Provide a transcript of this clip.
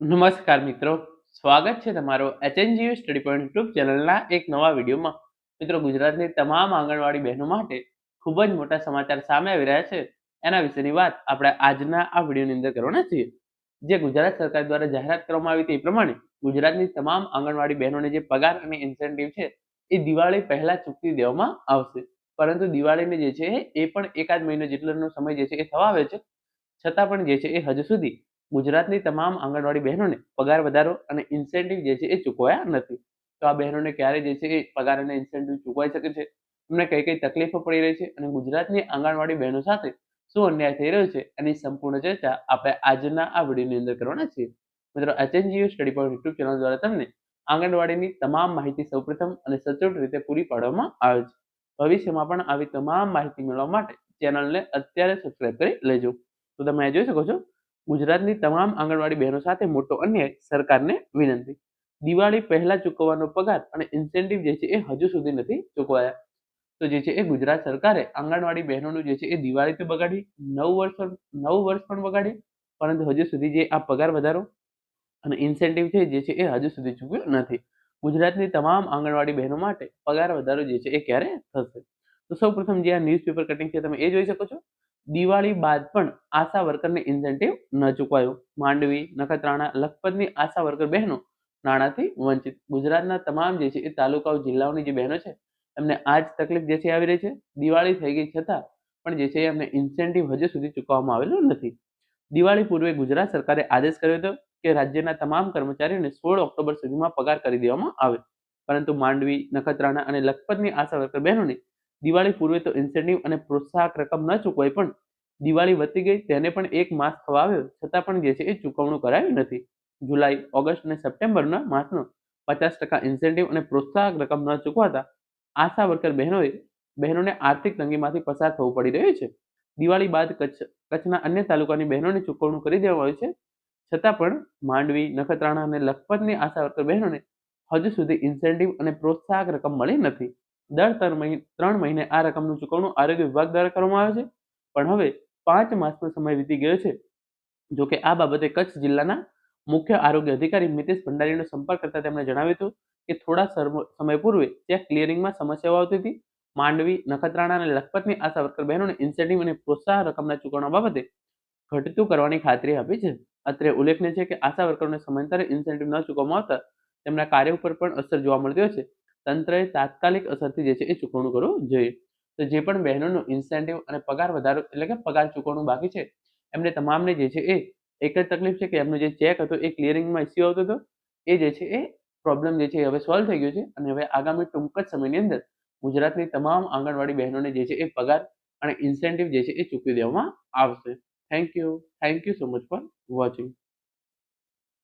નમસ્કાર મિત્રો. સ્વાગત છે તમારો એચએનજીયુ સ્ટડી પોઈન્ટ યુટ્યુબ ચેનલના એક નવા વિડીયોમાં. મિત્રો, ગુજરાતની તમામ આંગણવાડી બહેનો માટે ખૂબ જ મોટા સમાચાર સામે આવી રહ્યા છે. એના વિશેની વાત આપણે આજના આ વિડીયોની અંદર કરવાના છીએ. જે ગુજરાત સરકાર દ્વારા જાહેરાત કરવામાં આવી એ પ્રમાણે ગુજરાતની તમામ આંગણવાડી બહેનોને જે પગાર અને ઇન્સેન્ટિવ છે એ દિવાળી પહેલા ચૂકવી દેવામાં આવશે. પરંતુ દિવાળીને જે છે એ પણ એકાદ મહિનો જેટલોનો સમય જે છે એ થવા આવે છે. છતાં પણ જે છે એ હજુ સુધી ગુજરાતની તમામ આંગણવાડી બહેનોને પગાર વધારો અને ઇન્સેન્ટિવ જે છે એ ચૂકવાયા નથી. તો આ બહેનોને ક્યારે જે છે એ પગાર અને ઇન્સેન્ટિવ ચૂકવાઈ શકે છે? એમને કઈ કઈ તકલીફો પડી રહી છે? અને ગુજરાતની આંગણવાડી બહેનો સાથે શું અન્યાય થઈ રહ્યો છે? એની સંપૂર્ણ ચર્ચા આપણે આજના આ વિડીયોની અંદર કરવાના છીએ. મિત્રો HNGO study point YouTube channel દ્વારા તમને આંગણવાડીની તમામ માહિતી સૌપ્રથમ અને સચોટ રીતે પૂરી પાડવામાં આવે છે. ભવિષ્યમાં પણ આવી તમામ માહિતી મેળવવા માટે ચેનલને અત્યારે સબસ્ક્રાઇબ કરી લેજો. તો તમે જોઈ શકો છો ગુજરાતની તમામ આંગણવાડી બહેનો સાથે મોટો અન્યાય સરકારને વિનંતી. દિવાળી પહેલા ચૂકવવાનો પગાર અને ઇન્સેન્ટિવ જે છે એ હજુ સુધી નથી ચૂકવાયા. તો જે છે એ ગુજરાત સરકારે આંગણવાડી બહેનોનું જે છે એ દિવાળી તો બગાડી, નવ વર્ષ નવ વર્ષ પણ બગાડી, પરંતુ હજુ સુધી જે આ પગાર વધારો અને ઇન્સેન્ટિવ છે જે છે એ હજુ સુધી ચૂક્યો નથી. ગુજરાતની તમામ આંગણવાડી બહેનો માટે પગાર વધારો જે છે એ ક્યારે થશે? તો સૌ પ્રથમ જે આ ન્યૂઝપેપર કટિંગ છે, તમે એ જોઈ શકો છો. દિવાળી બાદ પણ આશા વર્કરને ઇન્સેન્ટિવ ન ચૂકવાયું. માંડવી, નખત્રાણા, લખપતની આશા વર્કર બહેનો નાણાંથી વંચિત. ગુજરાતના તમામ જે છે એ તાલુકાઓ, જિલ્લાઓની જે બહેનો છે, એમને આ જ તકલીફ જે છે આવી રહી છે. દિવાળી થઈ ગઈ છતાં પણ જે છે એમને ઇન્સેન્ટિવ હજુ સુધી ચૂકવવામાં આવેલો નથી. દિવાળી પૂર્વે ગુજરાત સરકારે આદેશ કર્યો હતો કે રાજ્યના તમામ કર્મચારીઓને સોળ ઓક્ટોબર સુધીમાં પગાર કરી દેવામાં આવે. પરંતુ માંડવી, નખત્રાણા અને લખપતની આશા વર્કર બહેનોને દિવાળી પૂર્વે તો ઇન્સેન્ટિવ અને પ્રોત્સાહક રકમ ન ચૂકવાય, પણ દિવાળી વધતી ગઈ તેને પણ એક માસ થવા આવ્યો, છતાં પણ જે છે એ ચૂકવણું કરાયું નથી. જુલાઈ, ઓગસ્ટ અને સપ્ટેમ્બરના માસનો પચાસ ટકા ઇન્સેન્ટિવ અને પ્રોત્સાહક રકમ ન ચૂકવાતા આશા વર્કર બહેનોએ, બહેનોને આર્થિક તંગીમાંથી પસાર થવું પડી રહ્યું છે. દિવાળી બાદ કચ્છ, કચ્છના અન્ય તાલુકાની બહેનોને ચૂકવણું કરી દેવામાં આવી છે. છતાં પણ માંડવી, નખત્રાણા અને લખપતની આશા વર્કર બહેનોને હજુ સુધી ઇન્સેન્ટિવ અને પ્રોત્સાહક રકમ મળી નથી. દર ત્રણ મહિને ત્રણ મહિને આ રકમનું ચૂકવણું આરોગ્ય વિભાગ દ્વારા કરવામાં આવે છે. પણ હવે પાંચ માસનો સમય વીતી ગયો છે. જો કે આ બાબતે કચ્છ જિલ્લાના મુખ્ય આરોગ્ય અધિકારી મિતેશ ભંડારીનો સંપર્ક કરતા તેમણે જણાવ્યું હતું કે થોડા સમય પૂર્વે ત્યાં ક્લિયરિંગમાં સમસ્યાઓ આવતી હતી. માંડવી, નખત્રાણા અને લખપતની આશા વર્કર બહેનોને ઇન્સેન્ટિવ અને પ્રોત્સાહન રકમના ચૂકવણા બાબતે ઘટતું કરવાની ખાતરી આપી છે. અત્રે ઉલ્લેખનીય છે કે આશા વર્કરોને સમયાંતરે ઇન્સેન્ટિવ ન ચૂકવવામાં આવતા તેમના કાર્ય ઉપર પણ અસર જોવા મળતી હોય છે. તંત્રએ તાત્કાલિક અસરથી જે છે એ ચૂકવણું કરવું જોઈએ. તો જે પણ બહેનોનો ઇન્સેન્ટિવ અને પગાર વધારો, એટલે કે પગાર ચૂકવણું બાકી છે, એમને તમામને જે છે એ એક જ તકલીફ છે કે એમનો જે ચેક હતો એ ક્લિયરિંગમાં ઇસ્યુ આવતો હતો. એ જે છે એ પ્રોબ્લેમ જે છે હવે સોલ્વ થઈ ગયો છે અને હવે આગામી ટૂંક જ સમયની અંદર ગુજરાતની તમામ આંગણવાડી બહેનોને જે છે એ પગાર અને ઇન્સેન્ટિવ જે છે એ ચૂકવી દેવામાં આવશે. Thank you thank you so much for watching